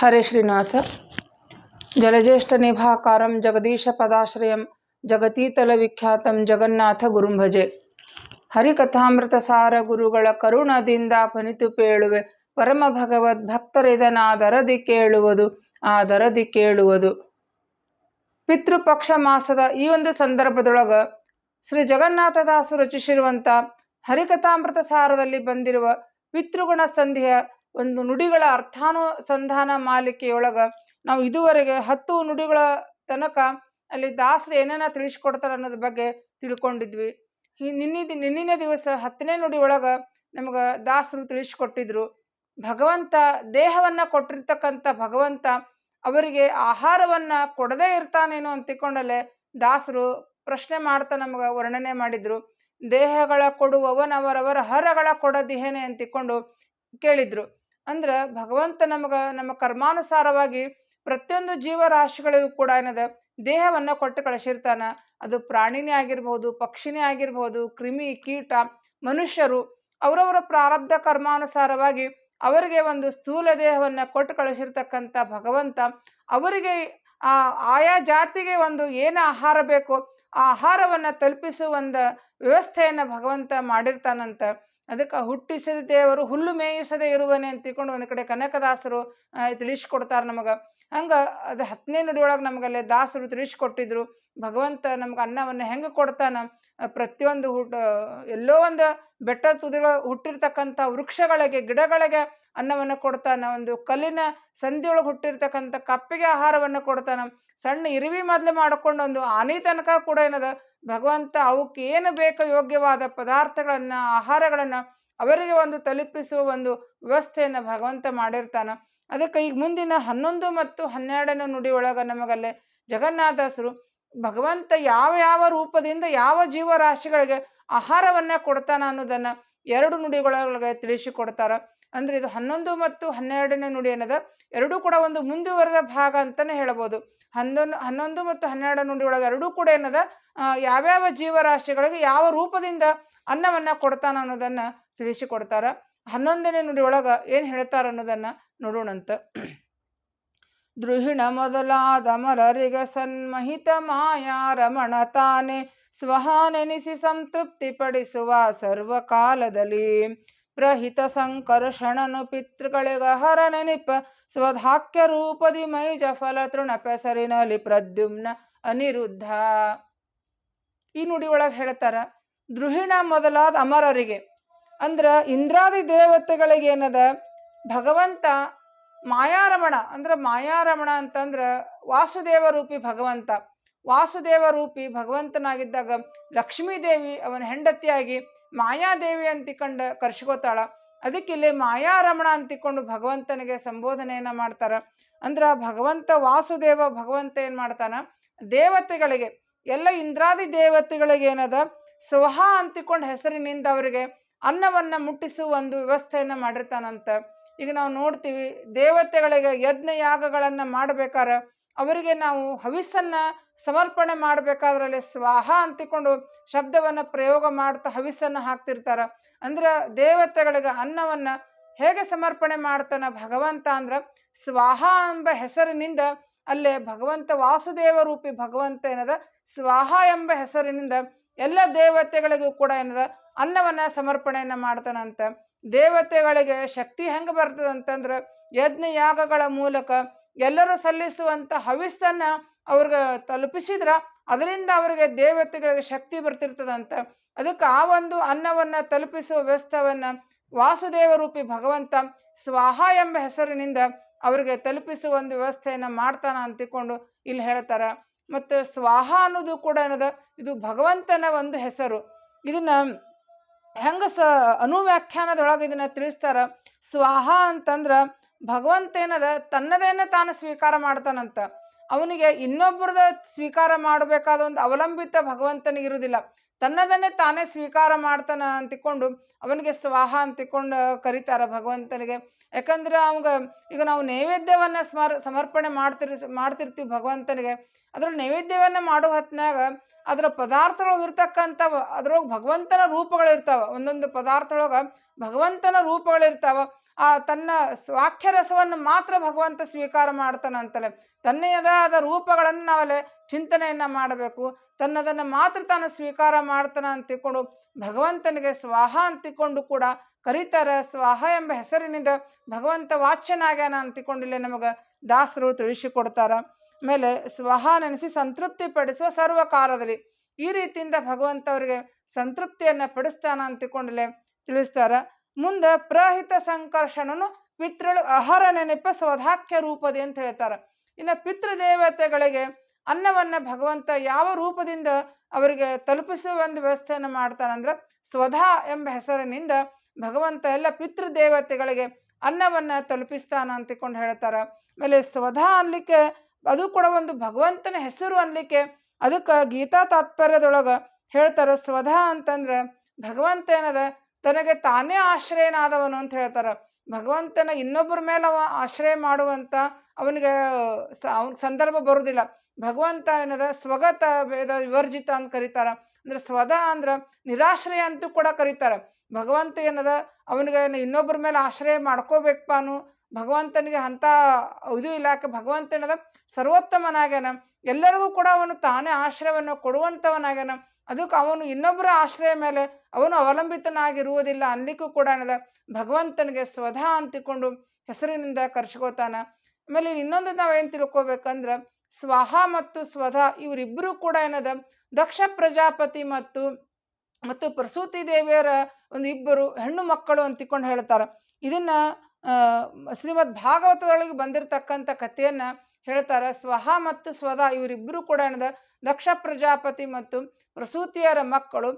ಹರೇ ಶ್ರೀನಿವಾಸ. ಜಲಜೇಷ್ಠ ನಿಭಾಕಾರಂ ಜಗದೀಶ ಪದಾಶ್ರಯಂ ಜಗತೀತಲ ವಿಖ್ಯಾತಂ ಜಗನ್ನಾಥ ಗುರುಂ ಭಜೆ ಹರಿಕಥಾಮೃತ ಸಾರ ಗುರುಗಳ ಕರುಣದಿಂದ ಪನಿತು ಪೇಳುವೆ. ಪರಮ ಭಗವದ್ ಭಕ್ತರಿದನಾದರದಿ ಕೇಳುವುದು, ಆದರದಿ ಕೇಳುವುದು. ಪಿತೃಪಕ್ಷ ಮಾಸದ ಈ ಒಂದು ಸಂದರ್ಭದೊಳಗ ಶ್ರೀ ಜಗನ್ನಾಥದಾಸು ರಚಿಸಿರುವಂಥ ಹರಿಕಥಾಮೃತ ಸಾರದಲ್ಲಿ ಬಂದಿರುವ ಪಿತೃಗುಣ ಸಂಧಿಯ ಒಂದು ನುಡಿಗಳ ಅರ್ಥಾನುಸಂಧಾನ ಮಾಲಿಕೆಯೊಳಗ ನಾವು ಇದುವರೆಗೆ ಹತ್ತು ನುಡಿಗಳ ತನಕ ಅಲ್ಲಿ ದಾಸರು ಏನೇನ ತಿಳಿಸ್ಕೊಡ್ತಾರೆ ಅನ್ನೋದ್ರ ಬಗ್ಗೆ ತಿಳ್ಕೊಂಡಿದ್ವಿ. ನಿನ್ನೆ ನಿನ್ನಿನ ದಿವಸ ಹತ್ತನೇ ನುಡಿ ಒಳಗ ನಮ್ಗೆ ದಾಸರು ತಿಳಿಸ್ಕೊಟ್ಟಿದ್ರು. ಭಗವಂತ ದೇಹವನ್ನ ಕೊಟ್ಟಿರ್ತಕ್ಕಂಥ ಭಗವಂತ ಅವರಿಗೆ ಆಹಾರವನ್ನ ಕೊಡದೇ ಇರ್ತಾನೇನೋ ಅಂತ ತಿಳ್ಕೊಂಡಲ್ಲೇ ದಾಸರು ಪ್ರಶ್ನೆ ಮಾಡ್ತಾ ನಮ್ಗೆ ವರ್ಣನೆ ಮಾಡಿದ್ರು. ದೇಹಗಳ ಕೊಡುವವನವರವರ ಹರಗಳ ಕೊಡದಿಹೇನೆ ಅಂತ ತಿಳ್ಕೊಂಡು ಕೇಳಿದ್ರು. ಅಂದ್ರೆ ಭಗವಂತ ನಮಗೆ, ನಮ್ಮ ಕರ್ಮಾನುಸಾರವಾಗಿ ಪ್ರತಿಯೊಂದು ಜೀವರಾಶಿಗಳಿಗೂ ಕೂಡ ಏನದ, ದೇಹವನ್ನ ಕೊಟ್ಟು ಕಳಿಸಿರ್ತಾನ. ಅದು ಪ್ರಾಣಿನೇ ಆಗಿರ್ಬೋದು, ಪಕ್ಷಿನೇ ಆಗಿರ್ಬೋದು, ಕ್ರಿಮಿ, ಕೀಟ, ಮನುಷ್ಯರು ಅವರವರ ಪ್ರಾರಬ್ಧ ಕರ್ಮಾನುಸಾರವಾಗಿ ಅವರಿಗೆ ಒಂದು ಸ್ಥೂಲ ದೇಹವನ್ನ ಕೊಟ್ಟು ಕಳಿಸಿರ್ತಕ್ಕಂಥ ಭಗವಂತ ಅವರಿಗೆ ಆ, ಆಯಾ ಜಾತಿಗೆ ಒಂದು ಏನು ಆಹಾರ ಬೇಕೋ, ಆ ಆಹಾರವನ್ನ ತಲುಪಿಸುವ ಒಂದು ವ್ಯವಸ್ಥೆಯನ್ನು ಭಗವಂತ ಮಾಡಿರ್ತಾನಂತ. ಅದಕ್ಕೆ ಹುಟ್ಟಿಸಿದ ದೇವರು, ಹುಲ್ಲು ಮೇಯಿಸದೆ ಇರುವನೆ ಅಂತ ತಿಳ್ಕೊಂಡು ಒಂದು ಕಡೆ ಕನಕದಾಸರು ತಿಳಿಸ್ಕೊಡ್ತಾರೆ ನಮಗೆ. ಹಂಗೆ ಅದು ಹತ್ತನೇ ನುಡಿಯೊಳಗೆ ನಮಗಲ್ಲೇ ದಾಸರು ತಿಳಿಸ್ಕೊಟ್ಟಿದ್ರು. ಭಗವಂತ ನಮ್ಗೆ ಅನ್ನವನ್ನು ಹೆಂಗೆ ಕೊಡ್ತಾನ? ಪ್ರತಿಯೊಂದು ಹುಟ್ಟ ಎಲ್ಲೋ ಒಂದು ಬೆಟ್ಟ ತುದಿಗಳ ಹುಟ್ಟಿರ್ತಕ್ಕಂಥ ವೃಕ್ಷಗಳಿಗೆ, ಗಿಡಗಳಿಗೆ ಅನ್ನವನ್ನು ಕೊಡ್ತಾನ. ಒಂದು ಕಲ್ಲಿನ ಸಂಧಿಯೊಳಗೆ ಹುಟ್ಟಿರ್ತಕ್ಕಂಥ ಕಪ್ಪಿಗೆ ಆಹಾರವನ್ನು ಕೊಡ್ತಾನ. ಸಣ್ಣ ಇರಿವಿ ಮೊದಲು ಮಾಡಿಕೊಂಡು ಒಂದು ಆನೆ ತನಕ ಕೂಡ ಏನದ ಭಗವಂತ ಅವಕ್ಕೆ ಏನು ಬೇಕು ಯೋಗ್ಯವಾದ ಪದಾರ್ಥಗಳನ್ನು, ಆಹಾರಗಳನ್ನು ಅವರಿಗೆ ಒಂದು ತಲುಪಿಸುವ ಒಂದು ವ್ಯವಸ್ಥೆಯನ್ನು ಭಗವಂತ ಮಾಡಿರ್ತಾನೆ. ಅದಕ್ಕೆ ಈಗ ಮುಂದಿನ ಹನ್ನೊಂದು ಮತ್ತು ಹನ್ನೆರಡನೇ ನುಡಿ ಒಳಗ ನಮಗಲ್ಲೇ ಜಗನ್ನಾಥಾಸರು ಭಗವಂತ ಯಾವ ಯಾವ ರೂಪದಿಂದ ಯಾವ ಜೀವರಾಶಿಗಳಿಗೆ ಆಹಾರವನ್ನ ಕೊಡ್ತಾನ ಅನ್ನೋದನ್ನು ಎರಡು ನುಡಿಗಳೊಳಗೆ ತಿಳಿಸಿಕೊಡ್ತಾರ. ಅಂದ್ರೆ ಇದು ಹನ್ನೊಂದು ಮತ್ತು ಹನ್ನೆರಡನೇ ನುಡಿ ಅನ್ನೋದು ಎರಡೂ ಕೂಡ ಒಂದು ಮುಂದುವರೆದ ಭಾಗ ಅಂತಲೇ ಹೇಳ್ಬೋದು. ಹನ್ನೊಂದು ಹನ್ನೊಂದು ಮತ್ತು ಹನ್ನೆರಡು ನುಡಿ ಒಳಗೆ ಎರಡೂ ಕೂಡ ಏನದ ಯಾವ್ಯಾವ ಜೀವರಾಶಿಗಳಿಗೆ ಯಾವ ರೂಪದಿಂದ ಅನ್ನವನ್ನ ಕೊಡ್ತಾನ ಅನ್ನೋದನ್ನ ತಿಳಿಸಿಕೊಡ್ತಾರ. ಹನ್ನೊಂದನೇ ನುಡಿ ಒಳಗ ಏನ್ ಹೇಳ್ತಾರ ಅನ್ನೋದನ್ನ ನೋಡೋಣಂತ. ದೃಹಿಣ ಮೊದಲಾದ ಮರರಿಗೆ ಸನ್ಮಹಿತ ಮಾಯಾ ರಮಣ ತಾನೆ ಸ್ವಹಾನೆನಿಸಿ ಸಂತೃಪ್ತಿ ಪಡಿಸುವ ಸರ್ವಕಾಲದಲ್ಲಿ ಪ್ರಹಿತ ಸಂಕರ್ಷಣನು ಪಿತೃಗಳಿಗಹರ ನೆನಿಪ ಸ್ವಧಾಕ್ಯ ರೂಪದಿ ಮೈಜ ಫಲ ತೃಣ ಪೆಸರಿನಲ್ಲಿ ಪ್ರದ್ಯುಮ್ನ ಅನಿರುದ್ಧ. ಈ ನುಡಿ ಒಳಗೆ ಹೇಳ್ತಾರ, ದೃಹಿಣ ಮೊದಲಾದ ಅಮರರಿಗೆ, ಅಂದ್ರ ಇಂದ್ರಾದಿ ದೇವತೆಗಳಿಗೆ ಏನದ, ಭಗವಂತ ಮಾಯಾರಮಣ, ಅಂದ್ರ ಮಾಯಾರಮಣ ಅಂತಂದ್ರ ವಾಸುದೇವ ರೂಪಿ ಭಗವಂತ. ವಾಸುದೇವ ರೂಪಿ ಭಗವಂತನಾಗಿದ್ದಾಗ ಲಕ್ಷ್ಮೀ ದೇವಿ ಅವನ ಹೆಂಡತಿಯಾಗಿ ಮಾಯಾದೇವಿ ಕಂಡ ಕರ್ಸ್ಕೋತಾಳ ಅದಕ್ಕೆ ಇಲ್ಲಿ ಮಾಯಾರಮಣ ಅಂತಿಕೊಂಡು ಭಗವಂತನಿಗೆ ಸಂಬೋಧನೆಯನ್ನ ಮಾಡ್ತಾರ. ಅಂದ್ರೆ ಭಗವಂತ ವಾಸುದೇವ ಭಗವಂತ ಏನು ಮಾಡ್ತಾನ? ದೇವತೆಗಳಿಗೆ, ಎಲ್ಲ ಇಂದ್ರಾದಿ ದೇವತೆಗಳಿಗೆ ಏನದ? ಸ್ವಹ ಅಂತಿಕೊಂಡು ಹೆಸರಿನಿಂದ ಅವರಿಗೆ ಅನ್ನವನ್ನ ಮುಟ್ಟಿಸುವ ಒಂದು ವ್ಯವಸ್ಥೆಯನ್ನ ಮಾಡಿರ್ತಾನಂತ. ಈಗ ನಾವು ನೋಡ್ತೀವಿ ದೇವತೆಗಳಿಗೆ ಯಜ್ಞ ಯಾಗಗಳನ್ನ ಮಾಡ್ಬೇಕಾರ, ಅವರಿಗೆ ನಾವು ಹವಿಸ್ಸನ್ನ ಸಮರ್ಪಣೆ ಮಾಡ್ಬೇಕಾದ್ರಲ್ಲಿ ಸ್ವಾಹ ಅಂತಿಕೊಂಡು ಶಬ್ದವನ್ನ ಪ್ರಯೋಗ ಮಾಡ್ತಾ ಹವಿಸನ್ನು ಹಾಕ್ತಿರ್ತಾರ. ಅಂದ್ರೆ ದೇವತೆಗಳಿಗೆ ಅನ್ನವನ್ನ ಹೇಗೆ ಸಮರ್ಪಣೆ ಮಾಡ್ತಾನ ಭಗವಂತ ಅಂದ್ರ ಸ್ವಾಹ ಎಂಬ ಹೆಸರಿನಿಂದ ಅಲ್ಲೇ ಭಗವಂತ ವಾಸುದೇವ ರೂಪಿ ಭಗವಂತ ಏನದ? ಸ್ವಾಹ ಎಂಬ ಹೆಸರಿನಿಂದ ಎಲ್ಲ ದೇವತೆಗಳಿಗೂ ಕೂಡ ಏನದ? ಅನ್ನವನ್ನ ಸಮರ್ಪಣೆಯನ್ನ ಮಾಡ್ತಾನಂತ. ದೇವತೆಗಳಿಗೆ ಶಕ್ತಿ ಹೆಂಗೆ ಬರ್ತದೆ ಅಂತಂದ್ರೆ ಯಜ್ಞ ಯಾಗಗಳ ಮೂಲಕ ಎಲ್ಲರೂ ಸಲ್ಲಿಸುವಂತ ಹವಿಸ್ಸನ್ನ ಅವ್ರಿಗೆ ತಲುಪಿಸಿದ್ರ ಅದರಿಂದ ಅವರಿಗೆ ದೇವತೆಗಳಿಗೆ ಶಕ್ತಿ ಬರ್ತಿರ್ತದಂತ. ಅದಕ್ಕೆ ಆ ಒಂದು ಅನ್ನವನ್ನ ತಲುಪಿಸುವ ವ್ಯವಸ್ಥವನ್ನ ವಾಸುದೇವ ರೂಪಿ ಭಗವಂತ ಸ್ವಾಹ ಎಂಬ ಹೆಸರಿನಿಂದ ಅವರಿಗೆ ತಲುಪಿಸುವ ಒಂದು ವ್ಯವಸ್ಥೆಯನ್ನ ಮಾಡ್ತಾನ ಅಂತಿಕೊಂಡು ಇಲ್ಲಿ ಹೇಳ್ತಾರ. ಮತ್ತು ಸ್ವಾಹ ಅನ್ನೋದು ಕೂಡ ಏನದ? ಇದು ಭಗವಂತನ ಒಂದು ಹೆಸರು. ಇದನ್ನ ಹೆಂಗ ಸ ಅನುವ್ಯಾಖ್ಯಾನದೊಳಗೆ ಇದನ್ನ ತಿಳಿಸ್ತಾರ? ಸ್ವಾಹ ಅಂತಂದ್ರ ಭಗವಂತ ಏನದ? ತನ್ನದೇನ ತಾನು ಸ್ವೀಕಾರ ಮಾಡ್ತಾನಂತ. ಅವನಿಗೆ ಇನ್ನೊಬ್ಬರದ ಸ್ವೀಕಾರ ಮಾಡಬೇಕಾದ ಒಂದು ಅವಲಂಬಿತ ಭಗವಂತನಿಗಿರುವುದಿಲ್ಲ ತನ್ನದನ್ನೇ ತಾನೇ ಸ್ವೀಕಾರ ಮಾಡ್ತಾನ ಅಂತಿಕೊಂಡು ಅವನಿಗೆ ಸ್ವಾಹ ಅಂತಿಕೊಂಡು ಕರೀತಾರ ಭಗವಂತನಿಗೆ. ಯಾಕಂದ್ರೆ ಅವಂಗ ಈಗ ನಾವು ನೈವೇದ್ಯವನ್ನ ಸ್ಮರ್, ಸಮರ್ಪಣೆ ಮಾಡ್ತಿರ್, ಮಾಡ್ತಿರ್ತೀವಿ ಭಗವಂತನಿಗೆ. ಅದ್ರ ನೈವೇದ್ಯವನ್ನ ಮಾಡೋ ಹೊತ್ನಾಗ ಅದರ ಇರ್ತಕ್ಕಂಥ ಅದ್ರೊಳಗೆ ಭಗವಂತನ ರೂಪಗಳಿರ್ತಾವ ಒಂದೊಂದು ಪದಾರ್ಥದೊಳಗೆ ಭಗವಂತನ ರೂಪಗಳಿರ್ತಾವ ಆ ತನ್ನ ವಾಕ್ಯರಸವನ್ನು ಮಾತ್ರ ಭಗವಂತ ಸ್ವೀಕಾರ ಮಾಡ್ತಾನಂತಲೇ ತನ್ನದೇ ರೂಪಗಳನ್ನು ನಾವಲ್ಲೇ ಚಿಂತನೆಯನ್ನ ಮಾಡಬೇಕು. ತನ್ನದನ್ನು ಮಾತ್ರ ತಾನು ಸ್ವೀಕಾರ ಮಾಡ್ತಾನೆ ಅಂತ ಭಗವಂತನಿಗೆ ಸ್ವಾಹ ಅಂತಿಕೊಂಡು ಕೂಡ ಕರೀತಾರೆ, ಸ್ವಾಹ ಎಂಬ ಹೆಸರಿನಿಂದ ಭಗವಂತ ವಾಚ್ಯನಾಗ್ಯಾನ ಅಂತಿಕೊಂಡಿಲ್ಲೇ ನಮಗೆ ದಾಸರು ತಿಳಿಸಿಕೊಡ್ತಾರ. ಮೇಲೆ ಸ್ವಹ ನೆನೆಸಿ ಸಂತೃಪ್ತಿ ಪಡಿಸುವ ಸರ್ವ ಕಾಲದಲ್ಲಿ ಈ ರೀತಿಯಿಂದ ಭಗವಂತ ಅವರಿಗೆ ಸಂತೃಪ್ತಿಯನ್ನ ಪಡಿಸ್ತಾನ ಅಂತಿಕೊಂಡಲೆ ತಿಳಿಸ್ತಾರ. ಮುಂದೆ ಪ್ರಹಿತ ಸಂಕರ್ಷಣನು ಪಿತೃಳು ಆಹಾರ ನೆನಪ ಸ್ವಧಾಖ್ಯ ರೂಪದಿ ಅಂತ ಹೇಳ್ತಾರೆ. ಇನ್ನು ಪಿತೃದೇವತೆಗಳಿಗೆ ಅನ್ನವನ್ನ ಭಗವಂತ ಯಾವ ರೂಪದಿಂದ ಅವರಿಗೆ ತಲುಪಿಸುವ ಒಂದು ವ್ಯವಸ್ಥೆಯನ್ನು ಮಾಡ್ತಾನಂದ್ರೆ ಸ್ವಧಾ ಎಂಬ ಹೆಸರಿನಿಂದ ಭಗವಂತ ಎಲ್ಲ ಪಿತೃದೇವತೆಗಳಿಗೆ ಅನ್ನವನ್ನ ತಲುಪಿಸ್ತಾನ ಅಂತಿಕೊಂಡು ಹೇಳ್ತಾರ. ಆಮೇಲೆ ಸ್ವಧಾ ಅನ್ಲಿಕ್ಕೆ ಅದು ಕೂಡ ಒಂದು ಭಗವಂತನ ಹೆಸರು ಅನ್ಲಿಕ್ಕೆ ಅದಕ್ಕೆ ಗೀತಾ ತಾತ್ಪರ್ಯದೊಳಗ ಹೇಳ್ತಾರ ಸ್ವಧಾ ಅಂತಂದ್ರೆ ಭಗವಂತ ಏನದ ತನಗೆ ತಾನೇ ಆಶ್ರಯನಾದವನು ಅಂತ ಹೇಳ್ತಾರ. ಭಗವಂತನ ಇನ್ನೊಬ್ಬರ ಮೇಲೆ ಅವ ಆಶ್ರಯ ಮಾಡುವಂತ ಅವನಿಗೆ ಅವನ ಸಂದರ್ಭ ಬರುವುದಿಲ್ಲ ಭಗವಂತ ಏನದ, ಸ್ವಗತ ವೇದ ವಿವರ್ಜಿತ ಅಂತ ಕರೀತಾರ. ಅಂದ್ರೆ ಸ್ವದ ಅಂದ್ರ ನಿರಾಶ್ರಯ ಅಂತೂ ಕೂಡ ಕರೀತಾರ. ಭಗವಂತ ಏನದ, ಅವನಿಗೆ ಇನ್ನೊಬ್ಬರ ಮೇಲೆ ಆಶ್ರಯ ಮಾಡ್ಕೋಬೇಕಪ್ಪಾನು ಭಗವಂತನಿಗೆ ಅಂತ ಇದು ಇಲಾಖೆ ಭಗವಂತ ಏನದ, ಸರ್ವೋತ್ತಮನಾಗ್ಯಾನ. ಎಲ್ಲರಿಗೂ ಕೂಡ ಅವನು ತಾನೇ ಆಶ್ರಯವನ್ನು ಕೊಡುವಂಥವನಾಗ್ಯಾನ ಅದಕ್ಕೆ ಅವನು ಇನ್ನೊಬ್ಬರ ಆಶ್ರಯ ಮೇಲೆ ಅವನು ಅವಲಂಬಿತನಾಗಿರುವುದಿಲ್ಲ. ಅನ್ಲಿಕ್ಕೂ ಕೂಡ ಏನದ ಭಗವಂತನಿಗೆ ಸ್ವಧಾ ಅಂತಿಕೊಂಡು ಹೆಸರಿನಿಂದ ಕರ್ಸ್ಕೋತಾನ ಆಮೇಲೆ ಇನ್ನೊಂದು ನಾವೇನು ತಿಳ್ಕೊಬೇಕಂದ್ರ ಸ್ವಹ ಮತ್ತು ಸ್ವಧ ಇವರಿಬ್ಬರು ಕೂಡ ಏನದ ದಕ್ಷ ಪ್ರಜಾಪತಿ ಮತ್ತು ಮತ್ತು ಪ್ರಸೂತಿ ದೇವಿಯರ ಒಂದು ಇಬ್ಬರು ಹೆಣ್ಣು ಮಕ್ಕಳು ಅಂತಿಕೊಂಡು ಹೇಳ್ತಾರೆ. ಇದನ್ನ ಶ್ರೀಮದ್ ಭಾಗವತದೊಳಗೆ ಬಂದಿರತಕ್ಕಂಥ ಕಥೆಯನ್ನ ಹೇಳ್ತಾರೆ. ಸ್ವಹ ಮತ್ತು ಸ್ವಧ ಇವರಿಬ್ಬರು ಕೂಡ ಏನದ ದಕ್ಷ ಪ್ರಜಾಪತಿ ಮತ್ತು ಪ್ರಸೂತಿಯರ ಮಕ್ಕಳು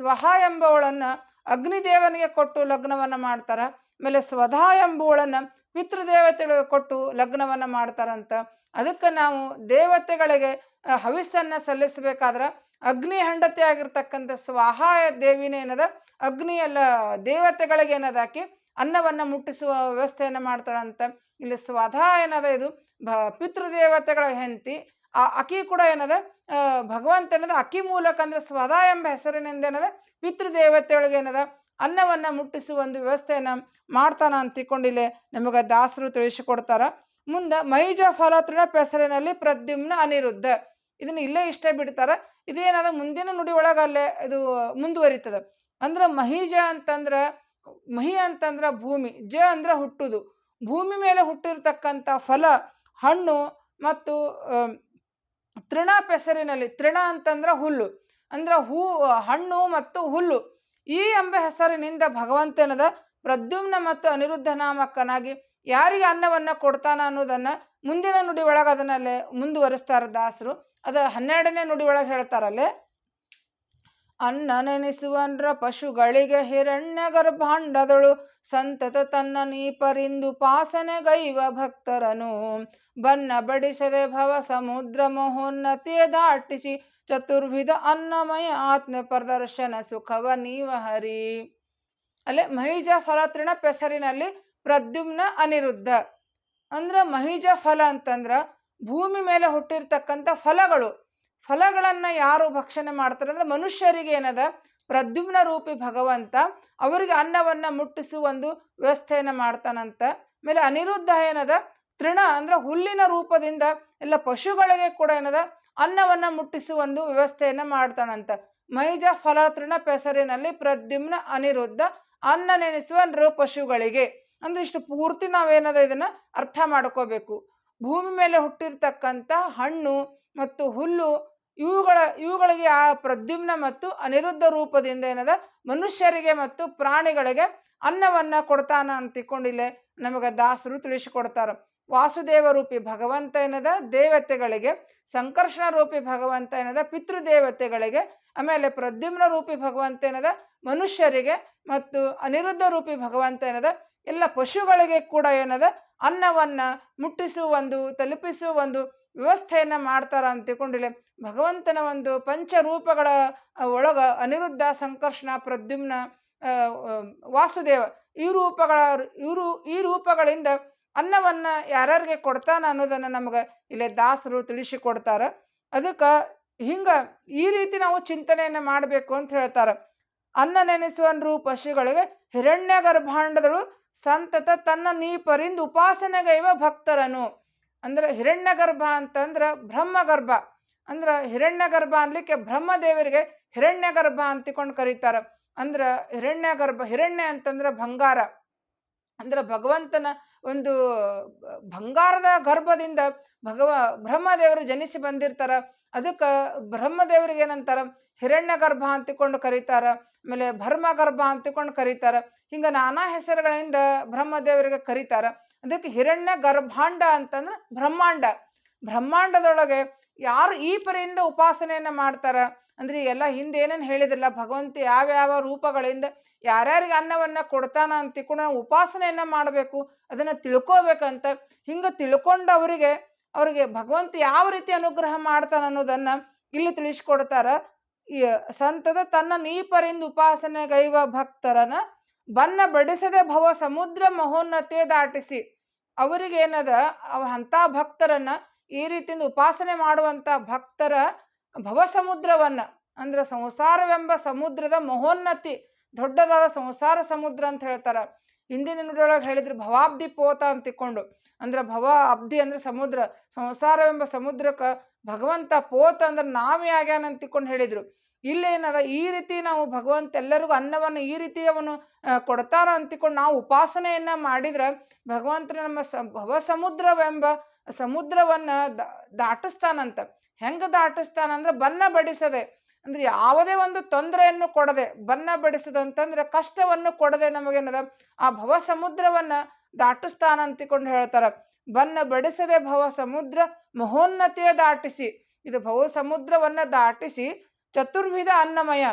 ಸ್ವಹ ಎಂಬವಳನ್ನ ಅಗ್ನಿದೇವನಿಗೆ ಕೊಟ್ಟು ಲಗ್ನವನ್ನ ಮಾಡ್ತಾರ. ಆಮೇಲೆ ಸ್ವಧಾ ಎಂಬುವಳನ್ನ ಪಿತೃದೇವತೆಗಳಿಗೆ ಕೊಟ್ಟು ಲಗ್ನವನ್ನ ಮಾಡ್ತಾರಂತ. ಅದಕ್ಕೆ ನಾವು ದೇವತೆಗಳಿಗೆ ಹವಿಸ್ಸನ್ನ ಸಲ್ಲಿಸಬೇಕಾದ್ರ ಅಗ್ನಿ ಹೆಂಡತಿ ಆಗಿರ್ತಕ್ಕಂಥ ಸ್ವಾಹ ದೇವಿನೇ ಏನದ ಅಗ್ನಿ ಎಲ್ಲ ದೇವತೆಗಳಿಗೆ ಏನದಾಕಿ ಅನ್ನವನ್ನ ಮುಟ್ಟಿಸುವ ವ್ಯವಸ್ಥೆಯನ್ನು ಮಾಡ್ತಾಳಂತ. ಇಲ್ಲಿ ಸ್ವಧಾ ಏನದ ಇದು ಭ ಪಿತೃದೇವತೆಗಳ ಹೆಂಡತಿ ಆ ಅಕ್ಕಿ ಕೂಡ ಏನದ ಭಗವಂತ ಏನದ ಅಕ್ಕಿ ಮೂಲಕ ಅಂದ್ರೆ ಸ್ವದಾ ಎಂಬ ಹೆಸರಿನಿಂದ ಏನದ, ಪಿತೃದೇವತೆಯೊಳಗೆ ಏನದ, ಅನ್ನವನ್ನ ಮುಟ್ಟಿಸುವ ಒಂದು ವ್ಯವಸ್ಥೆಯನ್ನು ಮಾಡ್ತಾನ ಅಂತ ತಿಳ್ಕೊಂಡಿಲ್ಲ ನಮಗೆ ದಾಸರು ತಿಳಿಸಿಕೊಡ್ತಾರ. ಮುಂದೆ ಮೈಜ ಫಲತೃಣ ಪೆಸರಿನಲ್ಲಿ ಪ್ರದ್ಯುಮ್ನ ಅನಿರುದ್ಧ. ಇದನ್ನ ಇಲ್ಲೇ ಇಷ್ಟೇ ಬಿಡ್ತಾರ. ಇದೇನದ, ಮುಂದಿನ ನುಡಿ ಒಳಗ ಅಲ್ಲೇ ಇದು ಮುಂದುವರಿತದ. ಅಂದ್ರೆ ಮಹಿಜ ಅಂತಂದ್ರೆ, ಮಹಿ ಅಂತಂದ್ರ ಭೂಮಿ, ಜ ಅಂದ್ರೆ ಹುಟ್ಟುದು. ಭೂಮಿ ಮೇಲೆ ಹುಟ್ಟಿರ್ತಕ್ಕಂಥ ಫಲ, ಹಣ್ಣು ಮತ್ತು ತೃಣ ಪೆಸರಿನಲ್ಲಿ, ತೃಣ ಅಂತಂದ್ರ ಹುಲ್ಲು, ಅಂದ್ರೆ ಹೂ, ಹಣ್ಣು ಮತ್ತು ಹುಲ್ಲು. ಈ ಎಂಬ ಹೆಸರಿನಿಂದ ಭಗವಂತನದ ಪ್ರದ್ಯುಮ್ನ ಮತ್ತು ಅನಿರುದ್ಧ ನಾಮಕ್ಕನಾಗಿ ಯಾರಿಗೆ ಅನ್ನವನ್ನ ಕೊಡ್ತಾನ ಅನ್ನೋದನ್ನ ಮುಂದಿನ ನುಡಿ ಒಳಗೆ ಅದನ್ನಲ್ಲೇ ಮುಂದುವರಿಸ್ತಾರ ದಾಸರು. ಅದು ಹನ್ನೆರಡನೇ ನುಡಿ ಒಳಗೆ ಹೇಳ್ತಾರಲ್ಲೇ ಅನ್ನ ನೆನೆಸುವನ್ರ ಪಶುಗಳಿಗೆ ಹಿರಣ್ಯ ಗರ್ಭಾಂಡದಳು ಸಂತತ ತನ್ನ ನೀಪರಿಂದು ಪಾಸನೆಗೈವ ಭಕ್ತರನು ಬನ್ನ ಬಡಿಸದೆ ಭವ ಸಮುದ್ರ ಮಹೋನ್ನತಿಯ ದಾಟಿಸಿ, ಚತುರ್ವಿಧ ಅನ್ನಮಯ ಆತ್ಮ ಪ್ರದರ್ಶನ ಸುಖವ ನೀವ ಹರಿ. ಅಲ್ಲೇ ಮಹಿಜ ಫಲತೃಣ ಪೆಸರಿನಲ್ಲಿ ಪ್ರದ್ಯುಮ್ನ ಅನಿರುದ್ಧ. ಅಂದ್ರ ಮಹಿಜ ಫಲ ಅಂತಂದ್ರ ಭೂಮಿ ಮೇಲೆ ಹುಟ್ಟಿರ್ತಕ್ಕಂಥ ಫಲಗಳು. ಫಲಗಳನ್ನ ಯಾರು ಭಕ್ಷಣೆ ಮಾಡ್ತಾರೆ ಅಂದ್ರೆ ಮನುಷ್ಯರಿಗೆ ಏನದ? ಪ್ರದ್ಯುಮ್ನ ರೂಪಿ ಭಗವಂತ ಅವರಿಗೆ ಅನ್ನವನ್ನ ಮುಟ್ಟಿಸುವ ಒಂದು ವ್ಯವಸ್ಥೆಯನ್ನ ಮಾಡ್ತಾನಂತ. ಆಮೇಲೆ ಅನಿರುದ್ಧ ಏನದ? ತೃಣ ಅಂದ್ರೆ ಹುಲ್ಲಿನ ರೂಪದಿಂದ ಎಲ್ಲ ಪಶುಗಳಿಗೆ ಕೂಡ ಏನದ? ಅನ್ನವನ್ನ ಮುಟ್ಟಿಸುವ ಒಂದು ವ್ಯವಸ್ಥೆಯನ್ನ ಮಾಡ್ತಾನಂತ. ಮೈಜ ಫಲ ತೃಣ ಪೆಸರಿನಲ್ಲಿ ಪ್ರದ್ಯುಮ್ನ ಅನಿರುದ್ಧ ಅನ್ನ ನೆನೆಸುವ ಪಶುಗಳಿಗೆ. ಅಂದ್ರೆ ಇಷ್ಟು ಪೂರ್ತಿ ನಾವೇನದ ಇದನ್ನ ಅರ್ಥ ಮಾಡ್ಕೋಬೇಕು. ಭೂಮಿ ಮೇಲೆ ಹುಟ್ಟಿರ್ತಕ್ಕಂಥ ಹಣ್ಣು ಮತ್ತು ಹುಲ್ಲು ಇವುಗಳ, ಇವುಗಳಿಗೆ ಆ ಪ್ರದ್ಯುಮ್ನ ಮತ್ತು ಅನಿರುದ್ಧ ರೂಪದಿಂದ ಏನದ? ಮನುಷ್ಯರಿಗೆ ಮತ್ತು ಪ್ರಾಣಿಗಳಿಗೆ ಅನ್ನವನ್ನ ಕೊಡ್ತಾನ ಅಂತ ತಿಕ್ಕೊಂಡಿಲ್ಲ ನಮಗೆ ದಾಸರು ತಿಳಿಸಿಕೊಡ್ತಾರ. ವಾಸುದೇವ ರೂಪಿ ಭಗವಂತ ಏನದ? ದೇವತೆಗಳಿಗೆ, ಸಂಕರ್ಷಣ ರೂಪಿ ಭಗವಂತ ಏನದ? ಪಿತೃದೇವತೆಗಳಿಗೆ, ಆಮೇಲೆ ಪ್ರದ್ಯುಮ್ನ ರೂಪಿ ಭಗವಂತ ಏನದ? ಮನುಷ್ಯರಿಗೆ ಮತ್ತು ಅನಿರುದ್ಧ ರೂಪಿ ಭಗವಂತ ಏನದ? ಎಲ್ಲ ಪಶುಗಳಿಗೆ ಕೂಡ ಏನದ? ಅನ್ನವನ್ನ ಮುಟ್ಟಿಸುವ ಒಂದು, ತಲುಪಿಸುವ ಒಂದು ವ್ಯವಸ್ಥೆಯನ್ನ ಮಾಡ್ತಾರ ಅಂತ ತಿಳ್ಕೊಂಡಿಲ್ಲ ಭಗವಂತನ ಒಂದು ಪಂಚರೂಪಗಳ ಒಳಗ ಅನಿರುದ್ಧ, ಸಂಕರ್ಷಣ, ಪ್ರದ್ಯುಮ್ನ ವಾಸುದೇವ ಈ ರೂಪಗಳ, ಇವರು, ಈ ರೂಪಗಳಿಂದ ಅನ್ನವನ್ನ ಯಾರ್ಯಾರಿಗೆ ಕೊಡ್ತಾನ ಅನ್ನೋದನ್ನ ನಮಗೆ ಇಲ್ಲಿ ದಾಸರು ತಿಳಿಸಿಕೊಡ್ತಾರ. ಅದಕ್ಕೆ ಹಿಂಗ ಈ ರೀತಿ ನಾವು ಚಿಂತನೆಯನ್ನ ಮಾಡಬೇಕು ಅಂತ ಹೇಳ್ತಾರ. ಅನ್ನ ನೆನೆಸುವನ್ರು ಪಶುಗಳಿಗೆ ಹಿರಣ್ಯ ಗರ್ಭಾಂಡದಳು ಸಂತತ ತನ್ನ ನೀಪರಿಂದ ಉಪಾಸನೆಗೈವ ಭಕ್ತರನು. ಅಂದ್ರೆ ಹಿರಣ್ಯ ಗರ್ಭ ಅಂತಂದ್ರ ಬ್ರಹ್ಮ ಗರ್ಭ. ಅಂದ್ರ ಹಿರಣ್ಯ ಗರ್ಭ ಅನ್ಲಿಕ್ಕೆ ಬ್ರಹ್ಮದೇವರಿಗೆ ಹಿರಣ್ಯ ಗರ್ಭ ಅಂತಿಕೊಂಡು ಕರೀತಾರ. ಅಂದ್ರ ಹಿರಣ್ಯ ಗರ್ಭ, ಹಿರಣ್ಯ ಅಂತಂದ್ರ ಬಂಗಾರ. ಅಂದ್ರ ಭಗವಂತನ ಒಂದು ಬಂಗಾರದ ಗರ್ಭದಿಂದ ಭಗವ, ಬ್ರಹ್ಮದೇವರು ಜನಿಸಿ ಬಂದಿರ್ತಾರ. ಅದಕ್ಕ ಬ್ರಹ್ಮದೇವರಿಗೆ ಏನಂತಾರ? ಹಿರಣ್ಯ ಗರ್ಭ ಅಂತಿಕೊಂಡು ಕರೀತಾರ. ಆಮೇಲೆ ಭರ್ಮ ಗರ್ಭ ಅಂತಿಕೊಂಡು ಕರೀತಾರ. ಹಿಂಗ ನಾನಾ ಹೆಸರುಗಳಿಂದ ಬ್ರಹ್ಮದೇವರಿಗೆ ಕರೀತಾರ. ಅದಕ್ಕೆ ಹಿರಣ್ಯ ಗರ್ಭಾಂಡ ಅಂತಂದ್ರೆ ಬ್ರಹ್ಮಾಂಡ. ಬ್ರಹ್ಮಾಂಡದೊಳಗೆ ಯಾರು ಈ ಪರಿಯಿಂದ ಉಪಾಸನೆಯನ್ನ ಮಾಡ್ತಾರ? ಅಂದ್ರೆ ಎಲ್ಲ ಹಿಂದೆ ಹೇಳಿದ್ರಲ್ಲ, ಭಗವಂತ ಯಾವ್ಯಾವ ರೂಪಗಳಿಂದ ಯಾರ್ಯಾರಿಗೆ ಅನ್ನವನ್ನ ಕೊಡ್ತಾನ ಅಂತ ತಿಳ್ಕೊಂಡು ಉಪಾಸನೆಯನ್ನ ಮಾಡಬೇಕು, ಅದನ್ನ ತಿಳ್ಕೋಬೇಕಂತ ಹಿಂಗ ತಿಳ್ಕೊಂಡವರಿಗೆ ಅವರಿಗೆ ಭಗವಂತ ಯಾವ ರೀತಿ ಅನುಗ್ರಹ ಮಾಡ್ತಾನ ಅನ್ನೋದನ್ನ ಇಲ್ಲಿ ತಿಳಿಸ್ಕೊಡ್ತಾರ. ಈ ಸಂತದ ತನ್ನ ನೀಪರಿಂದ ಉಪಾಸನೆ ಗೈವ ಭಕ್ತರನ ಬನ್ನ ಬಡಿಸದೆ ಭವ ಸಮುದ್ರ ಮಹೋನ್ನತೆ ದಾಟಿಸಿ, ಅವರಿಗೇನದ, ಅವ ಅಂತ ಭಕ್ತರನ್ನ ಈ ರೀತಿಯಿಂದ ಉಪಾಸನೆ ಮಾಡುವಂತ ಭಕ್ತರ ಭವ ಸಮುದ್ರವನ್ನ ಅಂದ್ರೆ ಸಂಸಾರವೆಂಬ ಸಮುದ್ರದ ಮಹೋನ್ನತಿ, ದೊಡ್ಡದಾದ ಸಂಸಾರ ಸಮುದ್ರ ಅಂತ ಹೇಳ್ತಾರೆ. ಹಿಂದಿನ ನುಡಿಯೊಳಗೆ ಹೇಳಿದ್ರು ಭವಾಬ್ಧಿ ಪೋತ ಅಂತ ಇಕ್ಕೊಂಡು ಅಂದ್ರೆ ಭವ ಅಬ್ಧಿ ಅಂದ್ರೆ ಸಮುದ್ರ, ಸಂಸಾರವೆಂಬ ಸಮುದ್ರಕ್ಕೆ ಭಗವಂತ ಪೋತ ಅಂದ್ರೆ ನಾವೇ ಆಗ್ಯಾನ ಅಂತ ಹೇಳಿದರು. ಹೇಳಿದ್ರು ಏನದ, ಈ ರೀತಿ ನಾವು ಭಗವಂತ ಎಲ್ಲರಿಗೂ ಅನ್ನವನ್ನು ಈ ರೀತಿ ಅವನು ಕೊಡ್ತಾನ ಅಂತಿಕೊಂಡು ನಾವು ಉಪಾಸನೆಯನ್ನ ಮಾಡಿದ್ರೆ ಭಗವಂತನ ನಮ್ಮ ಸ ಭವ ಸಮುದ್ರವೆಂಬ ಸಮುದ್ರವನ್ನ ದಾಟಿಸ್ತಾನಂತ. ಹೆಂಗ ದಾಟಿಸ್ತಾನ ಅಂದ್ರೆ ಬನ್ನ ಬಡಿಸದೆ. ಅಂದ್ರೆ ಯಾವುದೇ ಒಂದು ತೊಂದರೆಯನ್ನು ಕೊಡದೆ ಬನ್ನ ಬಡಿಸದಂತಂದ್ರೆ ಕಷ್ಟವನ್ನು ಕೊಡದೆ ನಮಗೇನದ ಆ ಭವ ಸಮುದ್ರವನ್ನ ದಾಟಿಸ್ತಾನ ಅಂತಿಕೊಂಡು ಹೇಳ್ತಾರ. ಬನ್ನ ಬಡಿಸದೆ ಭವ ಸಮುದ್ರ, ಮಹೋನ್ನತಿಯ ದಾಟಿಸಿ. ಇದು ಭವ ಸಮುದ್ರವನ್ನ ದಾಟಿಸಿ ಚತುರ್ವಿಧ ಅನ್ನಮಯ.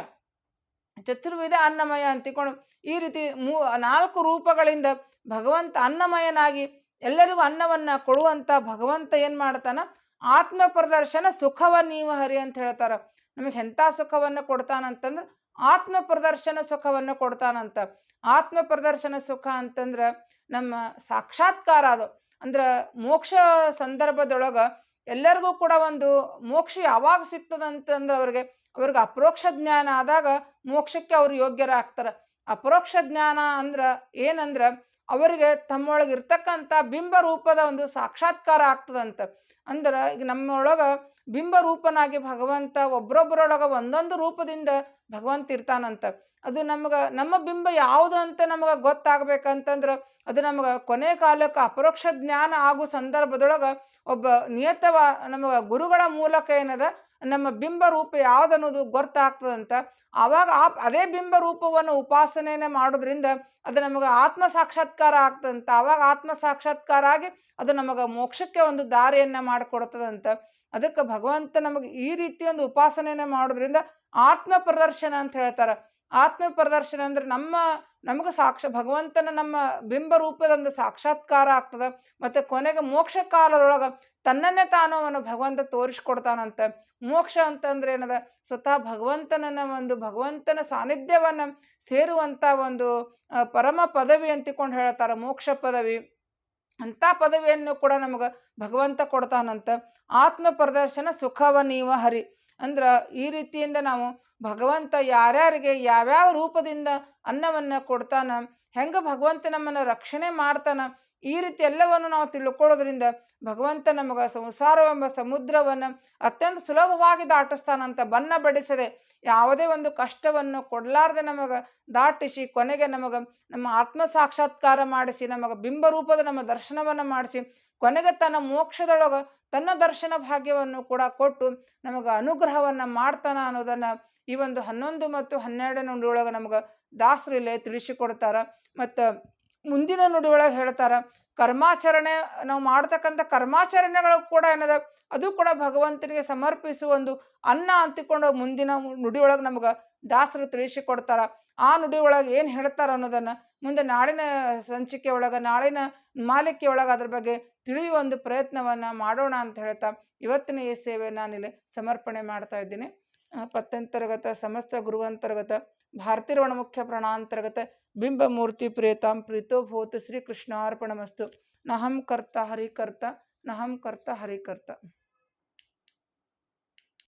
ಚತುರ್ವಿಧ ಅನ್ನಮಯ ಅಂತಿಕೊಂಡು ಈ ರೀತಿ ಮೂ, ನಾಲ್ಕು ರೂಪಗಳಿಂದ ಭಗವಂತ ಅನ್ನಮಯನಾಗಿ ಎಲ್ಲರಿಗೂ ಅನ್ನವನ್ನ ಕೊಡುವಂತ ಭಗವಂತ ಏನ್ ಮಾಡ್ತಾನ? ಆತ್ಮ ಪ್ರದರ್ಶನ ಸುಖವ ನೀವು ಹರಿ ಅಂತ ಹೇಳ್ತಾರ. ನಮಗೆ ಎಂಥ ಸುಖವನ್ನು ಕೊಡ್ತಾನಂತಂದ್ರೆ ಆತ್ಮ ಪ್ರದರ್ಶನ ಸುಖವನ್ನು ಕೊಡ್ತಾನಂತ. ಆತ್ಮ ಪ್ರದರ್ಶನ ಸುಖ ಅಂತಂದ್ರ ನಮ್ಮ ಸಾಕ್ಷಾತ್ಕಾರ ಅದು. ಅಂದ್ರ ಮೋಕ್ಷ ಸಂದರ್ಭದೊಳಗ ಎಲ್ಲರಿಗೂ ಕೂಡ ಒಂದು ಮೋಕ್ಷ ಯಾವಾಗ ಸಿಗ್ತದಂತಂದ್ರೆ ಅವ್ರಿಗೆ ಅವ್ರಿಗೆ ಅಪರೋಕ್ಷ ಜ್ಞಾನ ಆದಾಗ ಮೋಕ್ಷಕ್ಕೆ ಅವ್ರು ಯೋಗ್ಯರಾಗ್ತಾರ. ಅಪರೋಕ್ಷ ಜ್ಞಾನ ಅಂದ್ರ ಏನಂದ್ರ ಅವರಿಗೆ ತಮ್ಮೊಳಗೆ ಇರ್ತಕ್ಕಂಥ ಬಿಂಬ ರೂಪದ ಒಂದು ಸಾಕ್ಷಾತ್ಕಾರ ಆಗ್ತದಂತ. ಅಂದ್ರೆ ಈಗ ನಮ್ಮೊಳಗೆ ಬಿಂಬ ರೂಪನಾಗಿ ಭಗವಂತ ಒಬ್ಬರೊಬ್ಬರೊಳಗೆ ಒಂದೊಂದು ರೂಪದಿಂದ ಭಗವಂತ ಇರ್ತಾನಂತ. ಅದು ನಮ್ಗೆ, ನಮ್ಮ ಬಿಂಬ ಯಾವುದು ಅಂತ ನಮಗ ಗೊತ್ತಾಗಬೇಕಂತಂದ್ರೆ ಅದು ನಮಗೆ ಕೊನೆ ಕಾಲಕ್ಕೆ ಅಪರೋಕ್ಷ ಜ್ಞಾನ ಆಗೋ ಸಂದರ್ಭದೊಳಗೆ ಒಬ್ಬ ನಿಯತವ ನಮಗೆ ಗುರುಗಳ ಮೂಲಕ ಏನದ ನಮ್ಮ ಬಿಂಬ ರೂಪ ಯಾವ್ದನ್ನೋದು ಗೊತ್ತಾಗ್ತದಂತ. ಆವಾಗ ಆ ಅದೇ ಬಿಂಬ ರೂಪವನ್ನು ಉಪಾಸನೆಯನ್ನ ಮಾಡೋದ್ರಿಂದ ಅದು ನಮಗೆ ಆತ್ಮ ಸಾಕ್ಷಾತ್ಕಾರ ಆಗ್ತದಂತ. ಆವಾಗ ಆತ್ಮ ಸಾಕ್ಷಾತ್ಕಾರ ಆಗಿ ಅದು ನಮಗೆ ಮೋಕ್ಷಕ್ಕೆ ಒಂದು ದಾರಿಯನ್ನ ಮಾಡಿಕೊಡ್ತದಂತ. ಅದಕ್ಕೆ ಭಗವಂತ ನಮಗೆ ಈ ರೀತಿ ಒಂದು ಉಪಾಸನೆಯನ್ನ ಮಾಡೋದ್ರಿಂದ ಆತ್ಮ ಪ್ರದರ್ಶನ ಅಂತ ಹೇಳ್ತಾರೆ. ಆತ್ಮ ಪ್ರದರ್ಶನ ಅಂದ್ರೆ ನಮ್ಮ, ನಮಗೆ ಸಾಕ್ಷ, ಭಗವಂತನ ನಮ್ಮ ಬಿಂಬ ರೂಪದ ಒಂದು ಸಾಕ್ಷಾತ್ಕಾರ ಆಗ್ತದೆ. ಮತ್ತೆ ಕೊನೆಗೆ ಮೋಕ್ಷ ಕಾಲದೊಳಗ ತನ್ನನ್ನೇ ತಾನು ಅವನು ಭಗವಂತ ತೋರಿಸ್ಕೊಡ್ತಾನಂತ. ಮೋಕ್ಷ ಅಂತಂದ್ರೆ ಏನದ? ಸ್ವತಃ ಭಗವಂತನನ್ನ ಒಂದು ಭಗವಂತನ ಸಾನ್ನಿಧ್ಯವನ್ನ ಸೇರುವಂತ ಒಂದು ಪರಮ ಪದವಿ ಅಂತಿಕೊಂಡು ಹೇಳ್ತಾರ, ಮೋಕ್ಷ ಪದವಿ. ಅಂತ ಪದವಿಯನ್ನು ಕೂಡ ನಮಗೆ ಭಗವಂತ ಕೊಡ್ತಾನಂತ. ಆತ್ಮ ಪ್ರದರ್ಶನ ಸುಖವ ನೀವ ಹರಿ. ಅಂದ್ರ ಈ ರೀತಿಯಿಂದ ನಾವು ಭಗವಂತ ಯಾರ್ಯಾರಿಗೆ ಯಾವ್ಯಾವ ರೂಪದಿಂದ ಅನ್ನವನ್ನ ಕೊಡ್ತಾನ, ಹೆಂಗ ಭಗವಂತ ನಮ್ಮನ್ನ ರಕ್ಷಣೆ ಮಾಡ್ತಾನ ಈ ರೀತಿ ಎಲ್ಲವನ್ನು ನಾವು ತಿಳ್ಕೊಳ್ಳೋದ್ರಿಂದ ಭಗವಂತ ನಮಗ ಸಂಸಾರವೆಂಬ ಸಮುದ್ರವನ್ನ ಅತ್ಯಂತ ಸುಲಭವಾಗಿ ದಾಟಿಸ್ತಾನಂತ ಬಣ್ಣ ಬಡಿಸದೆ ಯಾವುದೇ ಒಂದು ಕಷ್ಟವನ್ನು ಕೊಡ್ಲಾರ್ದೆ ನಮಗೆ ದಾಟಿಸಿ, ಕೊನೆಗೆ ನಮಗೆ ನಮ್ಮ ಆತ್ಮ ಸಾಕ್ಷಾತ್ಕಾರ ಮಾಡಿಸಿ, ನಮಗೆ ಬಿಂಬ ರೂಪದ ನಮ್ಮ ದರ್ಶನವನ್ನ ಮಾಡಿಸಿ, ಕೊನೆಗೆ ತನ್ನ ಮೋಕ್ಷದೊಳಗೆ ತನ್ನ ದರ್ಶನ ಭಾಗ್ಯವನ್ನು ಕೂಡ ಕೊಟ್ಟು ನಮಗೆ ಅನುಗ್ರಹವನ್ನ ಮಾಡ್ತಾನ ಅನ್ನೋದನ್ನು ಈ ಒಂದು ಹನ್ನೊಂದು ಮತ್ತು ಹನ್ನೆರಡನೇ ನುಡಿಯೊಳಗೆ ನಮಗೆ ದಾಸರಿಲೆ ತಿಳಿಸಿಕೊಡ್ತಾರ. ಮತ್ತು ಮುಂದಿನ ನುಡಿಯೊಳಗೆ ಹೇಳ್ತಾರ ಕರ್ಮಾಚರಣೆ ನಾವು ಮಾಡ್ತಕ್ಕಂಥ ಕರ್ಮಾಚರಣೆಗಳು ಕೂಡ ಏನದ ಅದು ಕೂಡ ಭಗವಂತನಿಗೆ ಸಮರ್ಪಿಸುವ ಒಂದು ಅನ್ನ ಅಂತಿಕೊಂಡು ಮುಂದಿನ ನುಡಿಯೊಳಗೆ ನಮ್ಗೆ ದಾಸರು ತಿಳಿಸಿಕೊಡ್ತಾರ. ಆ ನುಡಿಯೊಳಗೆ ಏನು ಹೇಳ್ತಾರ ಅನ್ನೋದನ್ನ ಮುಂದೆ ನಾಳಿನ ಸಂಚಿಕೆ ಒಳಗೆ ನಾಳಿನ ಮಾಲಿಕೆ ಒಳಗೆ ಅದ್ರ ಬಗ್ಗೆ ತಿಳಿಯುವ ಒಂದು ಪ್ರಯತ್ನವನ್ನ ಮಾಡೋಣ ಅಂತ ಹೇಳ್ತಾ ಇವತ್ತಿನ ಈ ಸೇವೆ ನಾನಿಲ್ಲಿ ಸಮರ್ಪಣೆ ಮಾಡ್ತಾ ಇದ್ದೀನಿ. ಆ, ಪತ್ಯಂತರ್ಗತ ಸಮಸ್ತ ಗುರುವಂತರ್ಗತ भारतीर्वणमुख्य प्रणान्तर्गत बिंबमूर्ति प्रेतां प्रीतो भूत श्री कृष्णार्पणमस्तु नहम कर्ता हरि कर्ता कर्ता हरि कर्ता